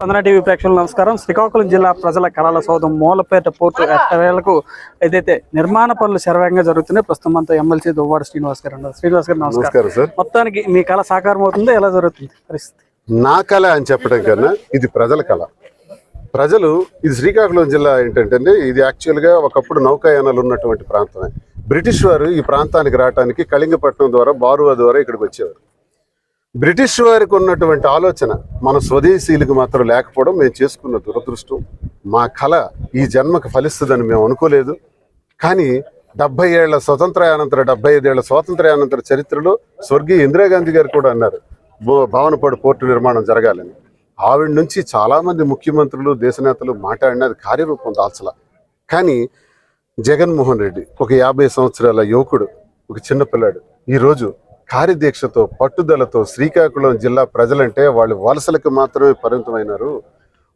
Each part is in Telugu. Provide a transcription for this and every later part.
స్పందన టీవీ ప్రేక్షకులు నమస్కారం. శ్రీకాకుళం జిల్లా ప్రజల కళల సౌధం మూలపేట పోర్టు ఎట్టవేలకు ఏదైతే నిర్మాణ పనులు శరవేగంగా జరుగుతున్నాయి ప్రస్తుతం మనతో ఎమ్మెల్సీ దువ్వాడ శ్రీనివాస్ గారు ఉన్నారు. శ్రీనివాస్ గారు నమస్కారం. నమస్కారం సార్. మొత్తానికి మీ కళ సాకారం అవుతుందో? ఎలా జరుగుతుంది పరిస్థితి? నా కళ అని చెప్పడం కన్నా ఇది ప్రజల కళ. ప్రజలు ఇది శ్రీకాకుళం జిల్లా ఏంటంటే ఇది యాక్చువల్గా ఒకప్పుడు నౌకాయానాలు ఉన్నటువంటి ప్రాంతమే. బ్రిటిష్ వారు ఈ ప్రాంతానికి రావడానికి కళింగపట్నం ద్వారా బారువా ద్వారా ఇక్కడికి వచ్చేవారు. బ్రిటిష్ వారికి ఉన్నటువంటి ఆలోచన మన స్వదేశీయులకు మాత్రం లేకపోవడం మేము చేసుకున్న దురదృష్టం. మా కళ ఈ జన్మకు ఫలిస్తుందని మేము అనుకోలేదు. కానీ డెబ్బై ఏళ్ళ స్వతంత్రానంతర డెబ్బై ఐదేళ్ళ స్వాతంత్ర్యానంతర చరిత్రలో స్వర్గీయ ఇందిరాగాంధీ గారు కూడా అన్నారు భో- భావనపాడు పోర్టు నిర్మాణం జరగాలని. ఆవిడ నుంచి చాలామంది ముఖ్యమంత్రులు దేశనేతలు మాట్లాడినది కార్యరూపం దాల్చల. కానీ జగన్మోహన్ రెడ్డి ఒక యాభై సంవత్సరాల యువకుడు ఒక చిన్నపిల్లాడు ఈరోజు కార్యదీక్షతో పట్టుదలతో శ్రీకాకుళం జిల్లా ప్రజలంటే వాళ్ళు వలసలకు మాత్రమే పరిమితమైనారు.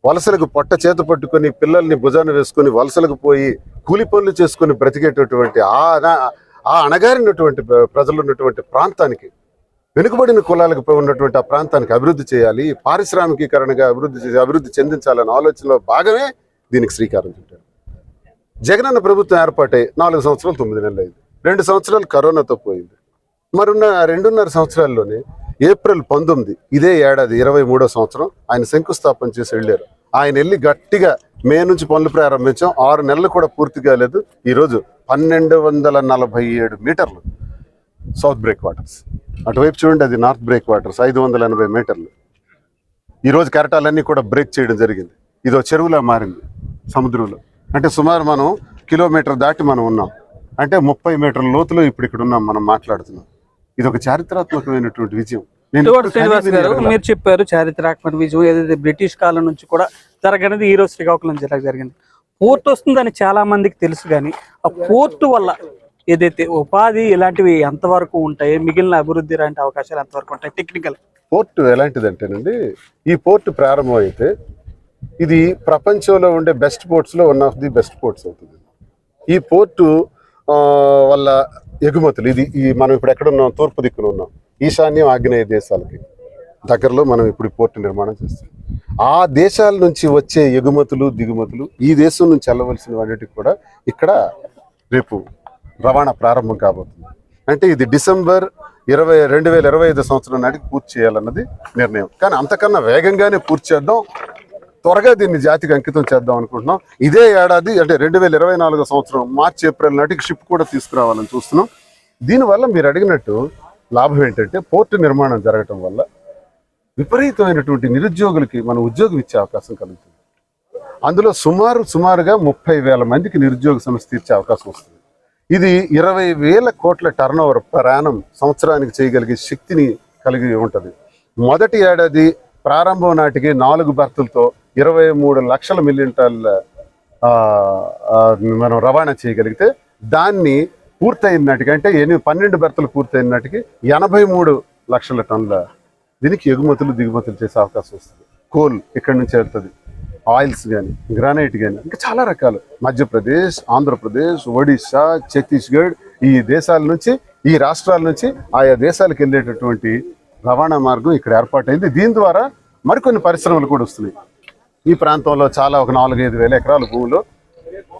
వలసలకు పొట్ట చేత పట్టుకొని పిల్లల్ని భుజాన వేసుకొని వలసలకు పోయి కూలి పనులు చేసుకొని బ్రతికేటటువంటి ఆ ఆ అణగారినటువంటి ప్రజలు ఉన్నటువంటి ప్రాంతానికి వెనుకబడిన కులాలకు ఉన్నటువంటి ఆ ప్రాంతానికి అభివృద్ధి చేయాలి పారిశ్రామికీకరణగా అభివృద్ధి చేసి అభివృద్ధి చెందించాలనే ఆలోచనలో భాగమే దీనికి శ్రీకారం చుట్టారు. జగనన్న ప్రభుత్వం ఏర్పాటై నాలుగు సంవత్సరాలు తొమ్మిది నెలలు అయింది రెండు సంవత్సరాలు కరోనాతో పోయింది. మరున్న రెండున్నర సంవత్సరాల్లోనే ఏప్రిల్ పంతొమ్మిది ఇదే ఏడాది ఇరవై మూడో సంవత్సరం ఆయన శంకుస్థాపన చేసి వెళ్ళారు. ఆయన వెళ్ళి గట్టిగా మే నుంచి పనులు ప్రారంభించాం. ఆరు నెలలు కూడా పూర్తి కాలేదు. ఈరోజు పన్నెండు వందల నలభై ఏడు మీటర్లు సౌత్ బ్రేక్ వాటర్స్ అటువైపు చూడండి అది నార్త్ బ్రేక్ వాటర్స్ ఐదు వందల ఎనభై మీటర్లు. ఈరోజు కెరటాలన్నీ కూడా బ్రేక్ చేయడం జరిగింది. ఇదో చెరువులా మారింది సముద్రంలో. అంటే సుమారు మనం కిలోమీటర్ దాటి మనం ఉన్నాం. అంటే ముప్పై మీటర్ల లోతులో ఇప్పుడు ఇక్కడ ఉన్నాం మనం మాట్లాడుతున్నాం. ఇది ఒక చారిత్రాత్మకమైనటువంటి విజయం. శ్రీనివాస్ గారు మీరు చెప్పారు చారిత్రాత్మక విజయం ఏదైతే బ్రిటిష్ కాలం నుంచి కూడా జరగనిది ఈ రోజు శ్రీకాకుళం జిల్లాకు జరిగింది. పోర్ట్ వస్తుందని చాలా మందికి తెలుసు కానీ ఆ పోర్టు వల్ల ఏదైతే ఉపాధి ఇలాంటివి ఎంతవరకు ఉంటాయి మిగిలిన అభివృద్ధి లాంటి అవకాశాలు ఎంతవరకు ఉంటాయి టెక్నికల్ పోర్టు ఎలాంటిదంటేనండి ఈ పోర్టు ప్రారంభం అయితే ఇది ప్రపంచంలో ఉండే best పోర్ట్స్లో one of the best ports అవుతుంది. ఈ పోర్టు వల్ల ఎగుమతులు. ఇది ఈ మనం ఇప్పుడు ఎక్కడ ఉన్నాం? తూర్పు దిక్కున ఉన్నాం. ఈశాన్యం ఆగ్నేయ దేశాలకి. దగ్గరలో మనం ఇప్పుడు పోర్టు నిర్మాణం చేస్తాం. ఆ దేశాల నుంచి వచ్చే ఎగుమతులు దిగుమతులు ఈ దేశం నుంచి వెళ్ళవలసిన వాటికి కూడా ఇక్కడ రేపు రవాణా ప్రారంభం కాబోతుంది. అంటే ఇది డిసెంబర్ ఇరవై రెండు వేల ఇరవై ఐదు సంవత్సరం నాటికి పూర్తి చేయాలన్నది నిర్ణయం. కానీ అంతకన్నా వేగంగానే పూర్తి చేద్దాం. త్వరగా దీన్ని జాతికి అంకితం చేద్దాం అనుకుంటున్నాం. ఇదే ఏడాది అంటే రెండు వేల ఇరవై నాలుగో సంవత్సరం మార్చి ఏప్రిల్ నాటికి షిప్ కూడా తీసుకురావాలని చూస్తున్నాం. దీనివల్ల మీరు అడిగినట్టు లాభం ఏంటంటే పోర్టు నిర్మాణం జరగటం వల్ల విపరీతమైనటువంటి నిరుద్యోగులకి మనం ఉద్యోగం ఇచ్చే అవకాశం కలుగుతుంది. అందులో సుమారు సుమారుగా ముప్పై వేల మందికి నిరుద్యోగ సమస్య తీర్చే అవకాశం వస్తుంది. ఇది ఇరవై వేల కోట్ల టర్న్ ఓవర్ ప్రయాణం సంవత్సరానికి చేయగలిగే శక్తిని కలిగి ఉంటుంది. మొదటి ఏడాది ప్రారంభం నాటికి నాలుగు బర్తులతో ఇరవై మూడు లక్షల మిలియన్ టన్నుల మనం రవాణా చేయగలిగితే దాన్ని పూర్తయిన నాటికి అంటే ఎనిమిది పన్నెండు బెర్తలు పూర్తయిన నాటికి ఎనభై మూడు లక్షల టన్నుల దీనికి ఎగుమతులు దిగుమతులు చేసే అవకాశం వస్తుంది. కోల్ ఇక్కడి నుంచి వెళ్తుంది. ఆయిల్స్ కానీ గ్రానైట్ కానీ ఇంకా చాలా రకాలు. మధ్యప్రదేశ్ ఆంధ్రప్రదేశ్ ఒడిశా ఛత్తీస్గఢ్ ఈ దేశాల నుంచి ఈ రాష్ట్రాల నుంచి ఆయా దేశాలకు వెళ్ళేటటువంటి రవాణా మార్గం ఇక్కడ ఏర్పాటైంది. దీని ద్వారా మరికొన్ని పరిశ్రమలు కూడా వస్తున్నాయి. ఈ ప్రాంతంలో చాలా ఒక నాలుగైదు వేల ఎకరాల భూములు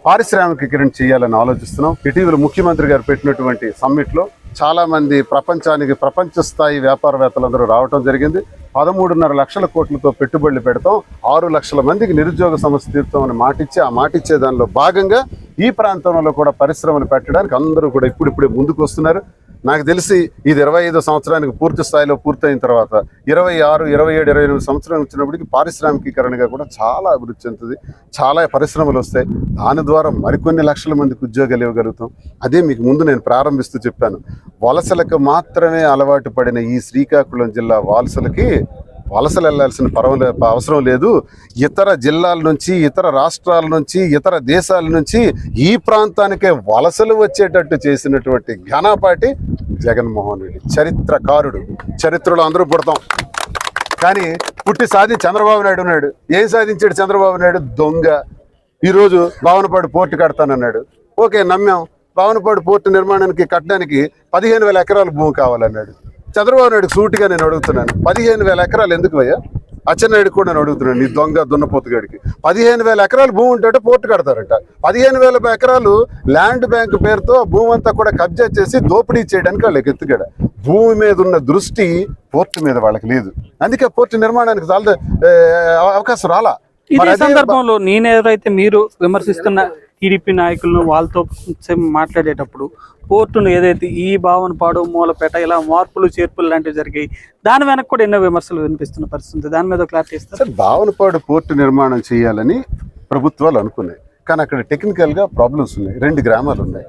పారిశ్రామికీకరణ చేయాలని ఆలోచిస్తున్నాం. ఇటీవల ముఖ్యమంత్రి గారు పెట్టినటువంటి సమ్మిట్లో చాలామంది ప్రపంచానికి ప్రపంచ స్థాయి వ్యాపారవేత్తలందరూ రావటం జరిగింది. పదమూడున్నర లక్షల కోట్లతో పెట్టుబడులు పెడతాం. ఆరు లక్షల మందికి నిరుద్యోగ సమస్య తీరుతామని మాటిచ్చి ఆ మాటిచ్చే దానిలో భాగంగా ఈ ప్రాంతంలో కూడా పరిశ్రమలు పెట్టడానికి అందరూ కూడా ఇప్పుడిప్పుడే ముందుకు వస్తున్నారు. నాకు తెలిసి ఇది ఇరవై ఐదో సంవత్సరానికి పూర్తి స్థాయిలో పూర్తయిన తర్వాత ఇరవై ఆరు ఇరవై ఏడు ఇరవై ఎనిమిది సంవత్సరం వచ్చినప్పటికి పారిశ్రామికీకరణగా కూడా చాలా అభివృద్ధి చెందుతుంది. చాలా పరిశ్రమలు వస్తాయి. దాని ద్వారా మరికొన్ని లక్షల మందికి ఉద్యోగాలు ఇవ్వగలుగుతాం. అదే మీకు ముందు నేను ప్రారంభిస్తూ చెప్పాను. వలసలకు మాత్రమే అలవాటు పడిన ఈ శ్రీకాకుళం జిల్లా వలసలకి వలసలు వెళ్ళాల్సిన పర్వం అవసరం లేదు. ఇతర జిల్లాల నుంచి ఇతర రాష్ట్రాల నుంచి ఇతర దేశాల నుంచి ఈ ప్రాంతానికే వలసలు వచ్చేటట్టు చేసినటువంటి ఘనపాటి జగన్మోహన్ రెడ్డి. చరిత్రకారుడు. చరిత్రలో అందరూ పుడతాం. కానీ పుట్టి సాధించి చంద్రబాబు నాయుడు ఉన్నాడు. ఏం సాధించాడు చంద్రబాబు నాయుడు? దొంగ. ఈరోజు భావనపాడు పోర్టు కడతానన్నాడు. ఓకే నమ్మాం. భావనపాడు పోర్టు నిర్మాణానికి కట్టడానికి పదిహేను వేల ఎకరాల భూమి కావాలన్నాడు. చంద్రబాబు నాయుడు సూటిగా నేను అడుగుతున్నాను. పదిహేను వేల ఎకరాలు ఎందుకు అయ్యా అచ్చెన్నాయుడు కూడా నేను అడుగుతున్నాను నీ దొంగ దున్నపోతుగాడికి. పదిహేను వేల ఎకరాలు భూమి ఉంటే పోర్టు కడతారట. పదిహేను వేల ఎకరాలు ల్యాండ్ బ్యాంక్ పేరుతో భూమి అంతా కూడా కబ్జా చేసి దోపిడీ చేయడానికి వాళ్ళకి ఎత్తుగడ భూమి మీద ఉన్న దృష్టి పోర్టు మీద వాళ్ళకి లేదు. అందుకే పోర్టు నిర్మాణానికి చాలా అవకాశం రాలా? అదే సందర్భంలో నేను ఎవరైతే మీరు విమర్శిస్తున్న టీడీపీ నాయకులను వాళ్ళతో మాట్లాడేటప్పుడు పోర్టును ఏదైతే ఈ భావనపాడు మూలపేట ఇలా మార్పులు చేర్పులు లాంటివి జరిగాయి. దాని వెనక కూడా ఎన్నో విమర్శలు వినిపిస్తున్న పరిస్థితి దాని మీద క్లారిటీ ఇస్తారు? భావనపాడు పోర్టు నిర్మాణం చేయాలని ప్రభుత్వాలు అనుకున్నాయి. కానీ అక్కడ టెక్నికల్గా ప్రాబ్లమ్స్ ఉన్నాయి. రెండు గ్రామాలు ఉన్నాయి.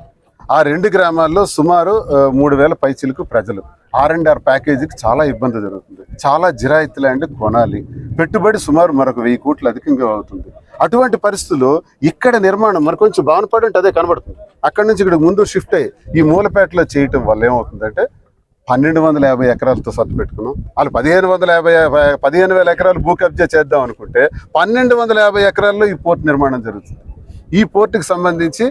ఆ రెండు గ్రామాల్లో సుమారు మూడు వేల పైచీలకు ప్రజలు ఆర్ అండ్ ఆర్ ప్యాకేజీకి చాలా ఇబ్బంది జరుగుతుంది. చాలా జిరాయితీ ల్యాండ్ కొనాలి. పెట్టుబడి సుమారు మరొక వెయ్యి కోట్లు అధికంగా అవుతుంది. అటువంటి పరిస్థితుల్లో ఇక్కడ నిర్మాణం మరి కొంచెం భావనపాడు అదే కనబడుతుంది. అక్కడ నుంచి ఇక్కడ ముందు షిఫ్ట్ అయ్యి ఈ మూలపేటలో చేయటం వల్ల ఏమవుతుందంటే పన్నెండు వందల యాభై ఎకరాలతో సర్దు పెట్టుకున్నాం. వాళ్ళు పదిహేను వందల యాభై పదిహేను వేల ఎకరాలు భూ కబ్జా చేద్దాం అనుకుంటే పన్నెండు వందల యాభై ఎకరాల్లో ఈ పోర్ట్ నిర్మాణం జరుగుతుంది. ఈ పోర్టుకి సంబంధించి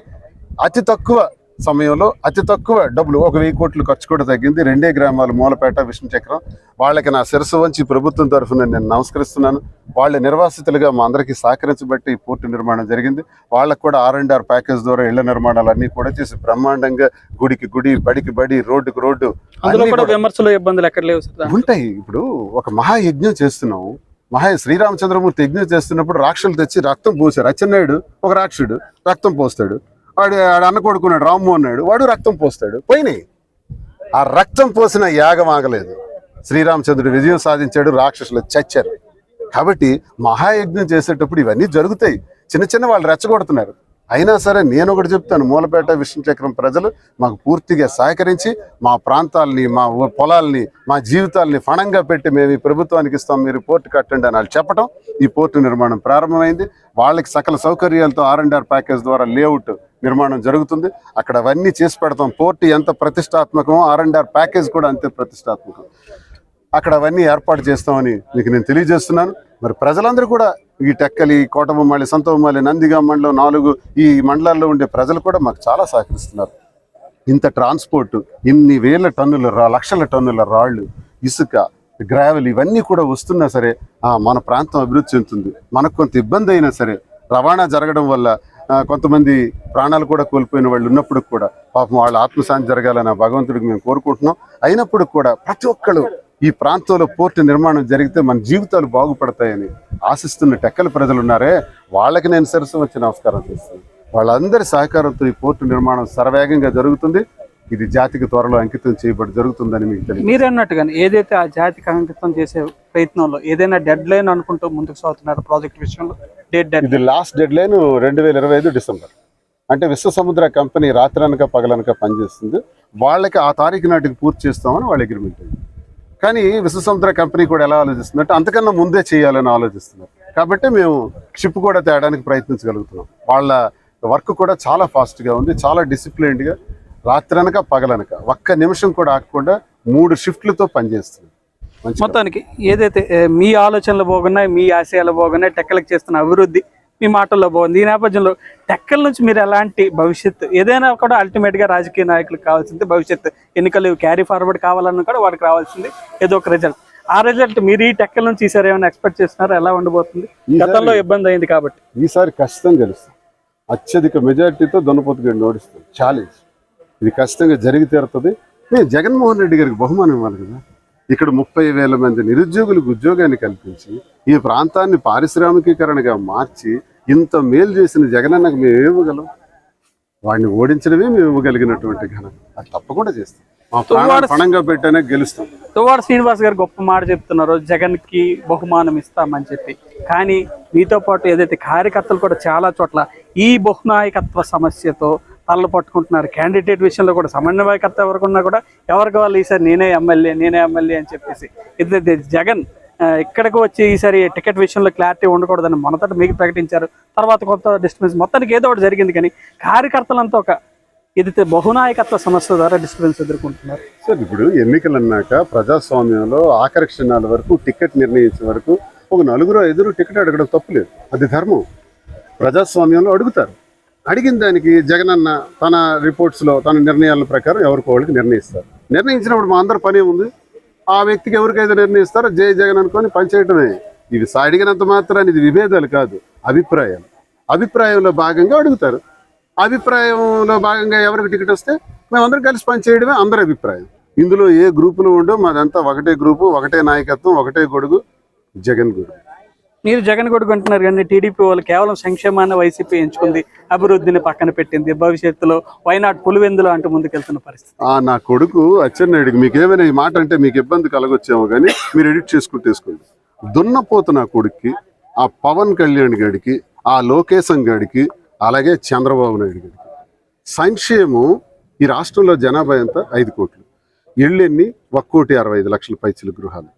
అతి తక్కువ సమయంలో అతి తక్కువ డబ్బులు ఒక వెయ్యి కోట్లు ఖర్చు కూడా తగ్గింది. రెండే గ్రామాలు మూలపేట విష్ణు చక్రం వాళ్ళకి నా శిరస్సు వంచి ప్రభుత్వం తరఫున నేను నమస్కరిస్తున్నాను. వాళ్ళ నిర్వాసితులుగా మా అందరికీ సహకరించబట్టి ఈ పోర్టు నిర్మాణం జరిగింది. వాళ్ళకు కూడా ఆర్ అండ్ ఆర్ ప్యాకేజ్ ద్వారా ఇళ్ళ నిర్మాణాలు అన్ని కూడా చేసి బ్రహ్మాండంగా గుడికి గుడి బడికి బడి రోడ్డుకి రోడ్డు విమర్శలు ఇబ్బందులు ఎక్కడ లేవు. ఉంటాయి. ఇప్పుడు ఒక మహాయజ్ఞం చేస్తున్నాం మహా శ్రీరామచంద్రమూర్తి యజ్ఞం చేస్తున్నప్పుడు రాక్షసులు తెచ్చి రక్తం పోసారు. అచ్చెన్నాయుడు ఒక రాక్షసుడు రక్తం పోస్తాడు. వాడు ఆడు అన్న కొడుకున్నాడు రామ్మోహన్ నాయుడు వాడు రక్తం పోస్తాడు పోయినాయి. ఆ రక్తం పోసిన యాగం ఆగలేదు. శ్రీరామచంద్రుడు విజయం సాధించాడు రాక్షసులు చచ్చారు. కాబట్టి మహాయజ్ఞం చేసేటప్పుడు ఇవన్నీ జరుగుతాయి. చిన్న చిన్న వాళ్ళు రెచ్చగొడుతున్నారు. అయినా సరే నేను ఒకటి చెప్తాను మూలపేట విష్ణుచక్రం ప్రజలు మాకు పూర్తిగా సహకరించి మా ప్రాంతాలని మా పొలాల్ని మా జీవితాల్ని ఫణంగా పెట్టి మేము ఈ ప్రభుత్వానికి ఇస్తాం మీరు పోర్టు కట్టండి అని వాళ్ళు చెప్పడం ఈ పోర్టు నిర్మాణం ప్రారంభమైంది. వాళ్ళకి సకల సౌకర్యాలతో ఆర్ అండ్ ఆర్ ప్యాకేజ్ ద్వారా లేఅవుట్ నిర్మాణం జరుగుతుంది. అక్కడ అవన్నీ చేసి పెడతాం. పోర్టు ఎంత ప్రతిష్టాత్మకమో ఆర్ అండ్ ఆర్ ప్యాకేజ్ కూడా అంతే ప్రతిష్టాత్మకం. అక్కడ అవన్నీ ఏర్పాటు చేస్తామని మీకు నేను తెలియజేస్తున్నాను. మరి ప్రజలందరూ కూడా ఈ టెక్కలి కోటబొమ్మాళి సంతబొమ్మాళి నందిగా మండలం నాలుగు ఈ మండలాల్లో ఉండే ప్రజలు కూడా మాకు చాలా సహకరిస్తున్నారు. ఇంత ట్రాన్స్పోర్ట్ ఇన్ని వేల టన్నుల రా లక్షల టన్నుల రాళ్ళు ఇసుక గ్రావెల్ ఇవన్నీ కూడా వస్తున్నా సరే మన ప్రాంతం అభివృద్ధి చెందుతుంది. మనకు కొంత ఇబ్బంది అయినా సరే రవాణా జరగడం వల్ల కొంతమంది ప్రాణాలు కూడా కోల్పోయిన వాళ్ళు ఉన్నప్పుడు కూడా పాపం వాళ్ళ ఆత్మశాంతి జరగాలని భగవంతుడికి మేము కోరుకుంటున్నాం. అయినప్పుడు కూడా ప్రతి ఒక్కరు ఈ ప్రాంతంలో పోర్టు నిర్మాణం జరిగితే మన జీవితాలు బాగుపడతాయని ఆశిస్తున్న టెక్కల ప్రజలు ఉన్నారే వాళ్ళకి నేను సరస్సు వచ్చి నమస్కారం చేస్తాను వాళ్ళందరి సహకారంతో ఈ పోర్టు నిర్మాణం శరవేగంగా జరుగుతుంది. ఇది జాతికి త్వరలో అంకితం చేయబడి జరుగుతుందని మీకు తెలియదు. మీరు అన్నట్టుగా ఏదైతే ఆ జాతికి అంకితం చేసే ప్రయత్నంలో ఏదైనా డెడ్ లైన్ అనుకుంటూ ముందుకు సాగుతున్నారు ప్రాజెక్ట్ విషయంలో? డెడ్ ఇది లాస్ట్ డెడ్ లైన్ రెండు వేల ఇరవై ఐదు డిసెంబర్ అంటే విశ్వ సముద్ర కంపెనీ రాత్రనక పగలనక పనిచేస్తుంది. వాళ్ళకి ఆ తారీఖు నాటికి పూర్తి చేస్తామని వాళ్ళ అగ్రిమెంట్ అయింది. కానీ విశ్వ సముద్ర కంపెనీ కూడా ఎలా ఆలోచిస్తుందంటే అంతకన్నా ముందే చేయాలని ఆలోచిస్తున్నారు. కాబట్టి మేము షిప్ కూడా తేయడానికి ప్రయత్నించగలుగుతున్నాం. వాళ్ళ వర్క్ కూడా చాలా ఫాస్ట్గా ఉంది చాలా డిసిప్లైన్డ్గా రాత్రనక పగలనక ఒక్క నిమిషం కూడా ఆగకుండా మూడు షిఫ్ట్లతో పనిచేస్తుంది. మొత్తానికి ఏదైతే మీ ఆలోచనలు బాగున్నాయి మీ ఆశయాలు బాగున్నాయి టెక్కలకు చేస్తున్న అభివృద్ధి మీ మాటల్లో బాగుంది ఈ నేపథ్యంలో టెక్కల నుంచి మీరు ఎలాంటి భవిష్యత్తు ఏదైనా కూడా అల్టిమేట్గా రాజకీయ నాయకులకు కావాల్సింది భవిష్యత్తు. ఎన్నికలు క్యారీ ఫార్వర్డ్ కావాలన్నా కూడా వాడికి రావాల్సింది ఏదో ఒక రిజల్ట్ ఆ రిజల్ట్ మీరు ఈ టెక్కల నుంచి ఈసారి ఏమైనా ఎక్స్పెక్ట్ చేస్తున్నారో? ఎలా ఉండబోతుంది? గతంలో ఇబ్బంది అయింది కాబట్టి. ఈసారి ఖచ్చితంగా గెలుస్తాం. అత్యధిక మెజారిటీతో దొన్నపోతు గారిని ఓడిస్తాం. ఛాలెంజ్ ఇది ఖచ్చితంగా జరిగి తీరుతుంది. జగన్మోహన్ రెడ్డి గారికి బహుమానం ఇవ్వాలి కదా. ఇక్కడ ముప్పై వేల మంది నిరుద్యోగులకు ఉద్యోగాన్ని కల్పించి ఈ ప్రాంతాన్ని పారిశ్రామికీకరణగా మార్చి ఇంత మేలు చేసిన జగనన్నకు మేము ఇవ్వగలం? వాడిని ఓడించడమే మేము ఇవ్వగలిగినటువంటి ఘనత. అది తప్పకుండా చేస్తాం. మా ప్రాణాలు పణంగా పెట్టానే గెలుస్తాం. తువ్వాడ శ్రీనివాస్ గారు గొప్ప మాట చెప్తున్నారు జగన్కి బహుమానం ఇస్తామని చెప్పి. కానీ మీతో పాటు ఏదైతే కార్యకర్తలు కూడా చాలా చోట్ల ఈ బహునాయకత్వ సమస్యతో తలలు పట్టుకుంటున్నారు. క్యాండిడేట్ విషయంలో కూడా సమన్వయకర్త ఎవరికి కూడా ఎవరికి వాళ్ళు ఈసారి నేనే ఎమ్మెల్యే నేనే ఎమ్మెల్యే అని చెప్పేసి. ఇది జగన్ ఇక్కడికి వచ్చి ఈసారి టికెట్ విషయంలో క్లారిటీ ఉండకూడదని మొదట మీకు ప్రకటించారు. తర్వాత కొత్త డిస్టర్బెన్స్ మొత్తానికి ఏదో ఒకటి జరిగింది కానీ కార్యకర్తలంతా ఒక ఇది బహునాయకత్వ సమస్య ద్వారా డిస్టర్బెన్స్ ఎదుర్కొంటున్నారు. సార్ ఇప్పుడు ఎన్నికలు అన్నాక ప్రజాస్వామ్యంలో ఆఖరి క్షణాల వరకు టికెట్ నిర్ణయించే వరకు ఒక నలుగురు ఐదుగురు టికెట్ అడగడం తప్పులేదు అది ధర్మం. ప్రజాస్వామ్యంలో అడుగుతారు. అడిగిన దానికి జగనన్న తన రిపోర్ట్స్లో తన నిర్ణయాల ప్రకారం ఎవరికి వాళ్ళకి నిర్ణయిస్తారు. నిర్ణయించినప్పుడు మా అందరి పని ఉంది ఆ వ్యక్తికి ఎవరికైతే నిర్ణయిస్తారో జై జగన్ అనుకొని పనిచేయటమే ఇవి అడిగినంత మాత్రాన్ని ఇది విభేదాలు కాదు అభిప్రాయాలు. అభిప్రాయంలో భాగంగా అడుగుతారు. అభిప్రాయంలో భాగంగా ఎవరికి టికెట్ వస్తే మేమందరం కలిసి పనిచేయడమే అందరి అభిప్రాయం. ఇందులో ఏ గ్రూపులు ఉండవు మాదంతా ఒకటే గ్రూపు ఒకటే నాయకత్వం ఒకటే గొడుగు జగన్ గొడుగు. మీరు జగన్ కొడుకుంటున్నారు కానీ టీడీపీ వాళ్ళు కేవలం సంక్షేమాన్ని వైసీపీ ఎంచుకుంది అభివృద్ధిని పక్కన పెట్టింది భవిష్యత్తులో వైనాట్ పులివెందులు అంటూ ముందుకెళ్తున్న పరిస్థితి. ఆ నా కొడుకు అచ్చెన్నాయుడికి మీకు ఏమైనా ఈ మాట అంటే మీకు ఇబ్బంది కలగొచ్చేమో కానీ మీరు ఎడిట్ చేసుకుంటూ వేసుకోండి. దున్నపోతు నా కొడుక్కి ఆ పవన్ కళ్యాణ్ గడికి ఆ లోకేశం గడికి అలాగే చంద్రబాబు నాయుడు గడికి. సంక్షేమం ఈ రాష్ట్రంలో జనాభా ఎంత? ఐదు కోట్లు. ఇళ్ళెన్ని? ఒక్కోటి అరవై ఐదు లక్షల పైచిల గృహాలు.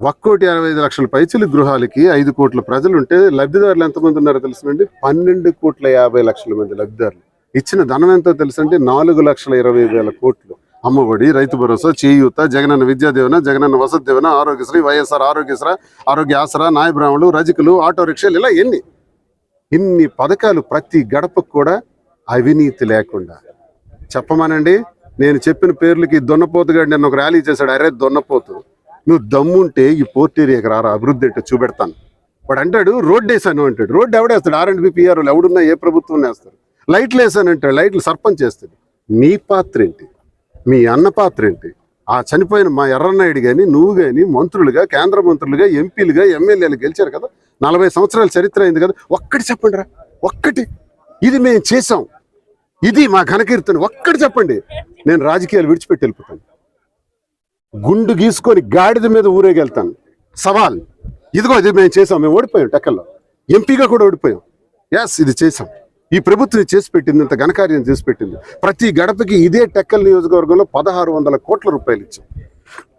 ఒక్కోటి అరవై ఐదు లక్షల పైచులు గృహాలకి ఐదు కోట్ల ప్రజలు ఉంటే లబ్ధిదారులు ఎంతమంది ఉన్నారో తెలుసునండి. పన్నెండు కోట్ల యాభై లక్షల మంది లబ్ధిదారులు. ఇచ్చిన ధనం ఎంతో తెలుసంటే నాలుగు లక్షల ఇరవై వేల కోట్లు. అమ్మఒడి రైతు భరోసా చేయూత జగనన్న విద్యాదీవెన జగనన్న వసతి దీవెన ఆరోగ్యశ్రీ వైఎస్ఆర్ ఆరోగ్యశ్రీ ఆరోగ్య ఆసరా నాయబ్రాహ్మణులు రజకులు ఆటో రిక్షాలు ఇలా ఎన్ని? ఇన్ని పథకాలు ప్రతి గడపకు కూడా అవినీతి లేకుండా. చెప్పమానండి నేను చెప్పిన పేర్లకి దున్నపోతుగాడు నేను ఒక ర్యాలీ చేశాడు. అరే దున్నపోతు. నువ్వు దమ్ముంటే ఈ పోర్ట్ ఏరియాకి రారా అభివృద్ధి అంటే చూపెడతాను. వాడు అంటాడు రోడ్డు వేసాను అంటాడు. రోడ్డు ఎవడేస్తాడు ఆర్ అండ్ ఎవడున్నా ఏ ప్రభుత్వం వేస్తారు? లైట్లు వేసాను అంటాడు. లైట్లు సర్పంచ్ వేస్తాడు. నీ పాత్ర ఏంటి? మీ అన్న పాత్ర ఏంటి? ఆ చనిపోయిన మా ఎర్రనాయుడు కానీ నువ్వు కానీ మంత్రులుగా కేంద్ర మంత్రులుగా ఎంపీలుగా ఎమ్మెల్యేలు గెలిచారు కదా? నలభై సంవత్సరాల చరిత్ర అయింది కదా? ఒక్కటి చెప్పండి రా. ఒక్కటి. ఇది మేము చేసాం ఇది మా ఘనకీర్తన ఒక్కటి చెప్పండి. నేను రాజకీయాలు విడిచిపెట్టి వెళ్ళిపోతాను. గుండు గీసుకొని గాడిద మీద ఊరేగెళ్తాను. సవాల్. ఇదిగో ఇది మేము చేసాం మేము ఓడిపోయాం టెక్కల్లో ఎంపీగా కూడా ఓడిపోయాం. ఎస్ ఇది చేసాం. ఈ ప్రభుత్వం ఇది చేసి పెట్టింది ఇంత ఘనకార్యం చేసి పెట్టింది. ప్రతి గడపకి ఇదే టెక్కల్ నియోజకవర్గంలో పదహారు వందల కోట్ల రూపాయలు ఇచ్చాం.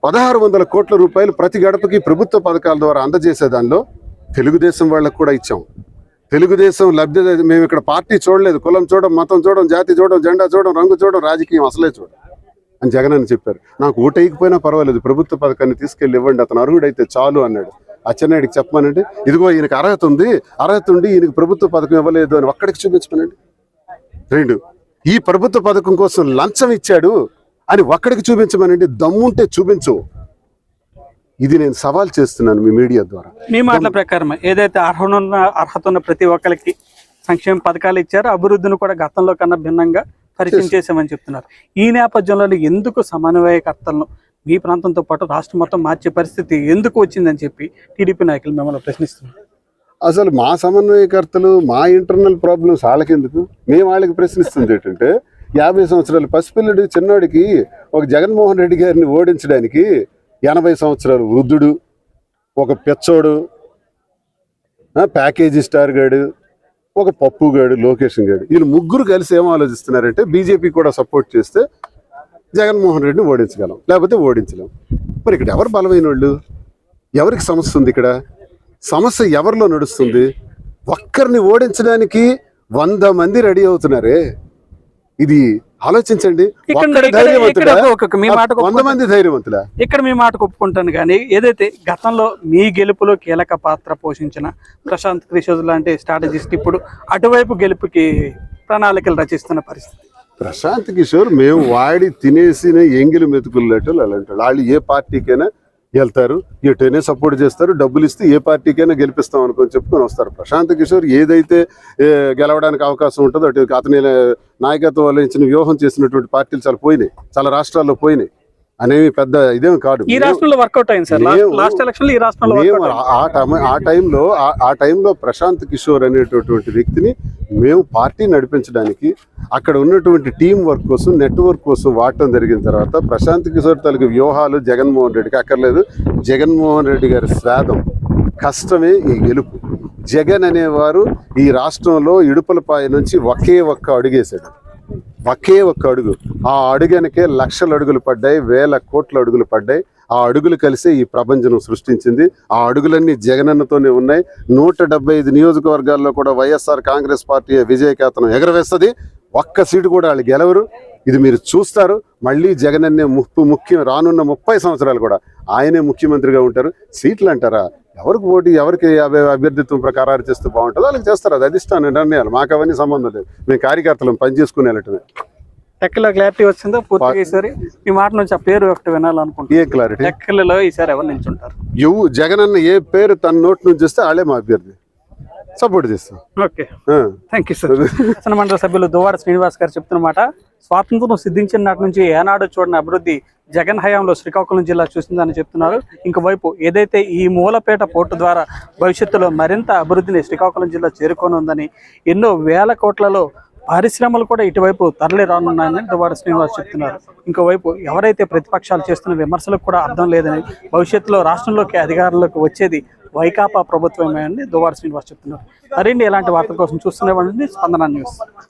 పదహారు వందల కోట్ల రూపాయలు ప్రతి గడపకి ప్రభుత్వ పథకాల ద్వారా అందజేసే దానిలో తెలుగుదేశం వాళ్ళకు కూడా ఇచ్చాం. తెలుగుదేశం లబ్ధి మేము ఇక్కడ పార్టీ చూడలేదు. కులం చూడడం మతం చూడడం జాతి చూడడం జెండా చూడడం రంగు చూడడం రాజకీయం అసలే చూడడం అని జగన్ అని చెప్పారు. నాకు ఓటేయకపోయినా పర్వాలేదు ప్రభుత్వ పథకాన్ని తీసుకెళ్ళి ఇవ్వండి అతను అర్హుడైతే చాలు అన్నాడు. అచ్చెన్నాయుడికి చెప్పమనండి. ఇదిగో ఈయనకి అర్హత ఉంది అర్హత ఉండి ఈయనకి ప్రభుత్వ పథకం ఇవ్వలేదు అని ఒక్కడికి చూపించమనండి. రెండు ఈ ప్రభుత్వ పథకం కోసం లంచం ఇచ్చాడు అని ఒక్కడికి చూపించమనండి. దమ్ముంటే చూపించు. ఇది నేను సవాల్ చేస్తున్నాను మీ మీడియా ద్వారా. మీ మాటల ప్రకారం ఏదైతే అర్హత ఉన్న అర్హత ఉన్న ప్రతి ఒక్కరికి సంక్షేమ పథకాలు ఇచ్చారో అభివృద్ధిని కూడా గతంలో కన్నా భిన్నంగా పరిచయం చేశామని చెప్తున్నారు. ఈ నేపథ్యంలో ఎందుకు సమన్వయకర్తలను మీ ప్రాంతంతో పాటు రాష్ట్రం మొత్తం మార్చే పరిస్థితి ఎందుకు వచ్చిందని చెప్పి టీడీపీ నాయకులు మిమ్మల్ని ప్రశ్నిస్తున్నారు. అసలు మా సమన్వయకర్తలు మా ఇంటర్నల్ ప్రాబ్లమ్స్ వాళ్ళకెందుకు? మేము వాళ్ళకి ప్రశ్నిస్తుంది ఏంటంటే యాభై సంవత్సరాల పసిపిల్లడు చిన్నోడికి ఒక జగన్మోహన్ రెడ్డి గారిని ఓడించడానికి ఎనభై సంవత్సరాలు వృద్ధుడు ఒక పెచ్చోడు ప్యాకేజీ స్టార్ గాడు ఒక పప్పు గాడు లోకేషన్ గాడు వీళ్ళు ముగ్గురు కలిసి ఏం ఆలోచిస్తున్నారంటే బీజేపీ కూడా సపోర్ట్ చేస్తే జగన్మోహన్ రెడ్డిని ఓడించగలం లేకపోతే ఓడించలేం. మరి ఇక్కడ ఎవరు బలమైన వాళ్ళు? ఎవరికి సమస్య ఉంది ఇక్కడ? సమస్య ఎవరిలో నడుస్తుంది? ఒక్కరిని ఓడించడానికి వంద మంది రెడీ అవుతున్నారే? ఇది ఆలోచించండి. వంద మంది ధైర్యవంతులా? ఇక్కడ మీ మాట ఒప్పుకుంటాను కానీ ఏదైతే గతంలో మీ గెలుపులో కీలక పాత్ర పోషించిన ప్రశాంత్ కిషోర్ లాంటి స్ట్రాటజిస్ట్ ఇప్పుడు అటువైపు గెలుపుకి ప్రణాళికలు రచిస్తున్న పరిస్థితి. ప్రశాంత్ కిషోర్ మేము వాడి తినేసిన ఎంగిలి మెతుకులు అలాంటి వాళ్ళు ఏ పార్టీకైనా వెళ్తారు ఎటైనా సపోర్ట్ చేస్తారు డబ్బులు ఇస్తే ఏ పార్టీకైనా గెలిపిస్తాం అనుకొని చెప్పుకొని వస్తారు. ప్రశాంత్ కిషోర్ ఏదైతే గెలవడానికి అవకాశం ఉంటుందో అటు అతని నాయకత్వం వహించిన వ్యూహం చేసినటువంటి పార్టీలు చాలా పోయినాయి చాలా రాష్ట్రాల్లో పోయినాయి. అనేవి పెద్ద ఇదేం కాదు. ఈ రాష్ట్రంలో వర్కౌట్ అయింది సార్. లాస్ట్ ఎలక్షన్ ఈ రాష్ట్రంలో. ఆ- టైం- ఆ టైంలో ఆ- ఆ టైంలో ప్రశాంత్ కిషోర్ అనేటటువంటి వ్యక్తిని మేము పార్టీ నడిపించడానికి అక్కడ ఉన్నటువంటి టీం వర్క్ కోసం నెట్వర్క్ కోసం వాడటం జరిగిన తర్వాత ప్రశాంత్ కిషోర్ తాలూకు వ్యూహాలు జగన్మోహన్ రెడ్డికి అక్కర్లేదు. జగన్మోహన్ రెడ్డి గారి శ్రాదం కష్టమే ఈ గెలుపు. జగన్ అనేవారు ఈ రాష్ట్రంలో ఇడుపులపాయ నుంచి ఒకే ఒక్క అడుగేశాడు. ఒకే ఒక్క అడుగు. ఆ అడుగనకే లక్షల అడుగులు పడ్డాయి వేల కోట్ల అడుగులు పడ్డాయి. ఆ అడుగులు కలిసి ఈ ప్రపంచం సృష్టించింది. ఆ అడుగులన్నీ జగనన్నతోనే ఉన్నాయి. నూట ఐదు నియోజకవర్గాల్లో కూడా వైఎస్ఆర్ కాంగ్రెస్ పార్టీ విజయకేతనం ఎగరవేస్తుంది. ఒక్క సీటు కూడా వాళ్ళు గెలవరు. ఇది మీరు చూస్తారు. మళ్ళీ జగనన్నే ముప్పు ముఖ్యం రానున్న ముప్పై సంవత్సరాలు కూడా ఆయనే ముఖ్యమంత్రిగా ఉంటారు. సీట్లు అంటారా? ఎవరికి ఓటు ఎవరికి అభి- అభ్యర్థిత్వం ప్రకారం చేస్తే బాగుంటుందో వాళ్ళకి చేస్తారు. అది అధిష్టాన నిర్ణయాలు. మాకు అవన్నీ సంబంధం లేదు. మేము కార్యకర్తలను పనిచేసుకునే వెళ్ళటమే టెక్కలో క్లారిటీ వచ్చిందో పూర్తిగా ఈసారి. మీ మాట నుంచి ఆ పేరు ఒకటి వినాలనుకుంటున్నాను. ఏ క్లారిటీ? టెక్కలలో ఈసారి ఎవరు నిల్చుంటారు? ఎవు జగన్ అన్న ఏ పేరు తన నోటి నుంచి వస్తే వాళ్ళే మా అభ్యర్థి. సపోర్ట్ చేస్తాం. ఓకే. థ్యాంక్ యూ సార్ మండలి సభ్యులు దువ్వాడ శ్రీనివాస్ గారు చెప్తున్నమాట స్వాతంత్రం సిద్ధించిన నాటి నుంచి ఏనాడు చూడని అభివృద్ధి జగన్ హయాంలో శ్రీకాకుళం జిల్లా చూసిందని చెప్తున్నారు. ఇంకోవైపు ఏదైతే ఈ మూలపేట పోర్టు ద్వారా భవిష్యత్తులో మరింత అభివృద్ధిని శ్రీకాకుళం జిల్లా చేరుకోనుందని ఎన్నో వేల కోట్లలో పరిశ్రమలు కూడా ఇటువైపు తరలి రానున్నాయని దువాడ శ్రీనివాస్ చెప్తున్నారు. ఇంకోవైపు ఎవరైతే ప్రతిపక్షాలు చేస్తున్న విమర్శలకు కూడా అర్థం లేదని భవిష్యత్తులో రాష్ట్రంలోకి అధికారంలోకి వచ్చేది వైకాపా ప్రభుత్వమే అని దువాడ శ్రీనివాస్ చెప్తున్నారు. మరిన్ని ఇలాంటి వార్తల కోసం చూస్తూనే ఉండండి స్పందన న్యూస్.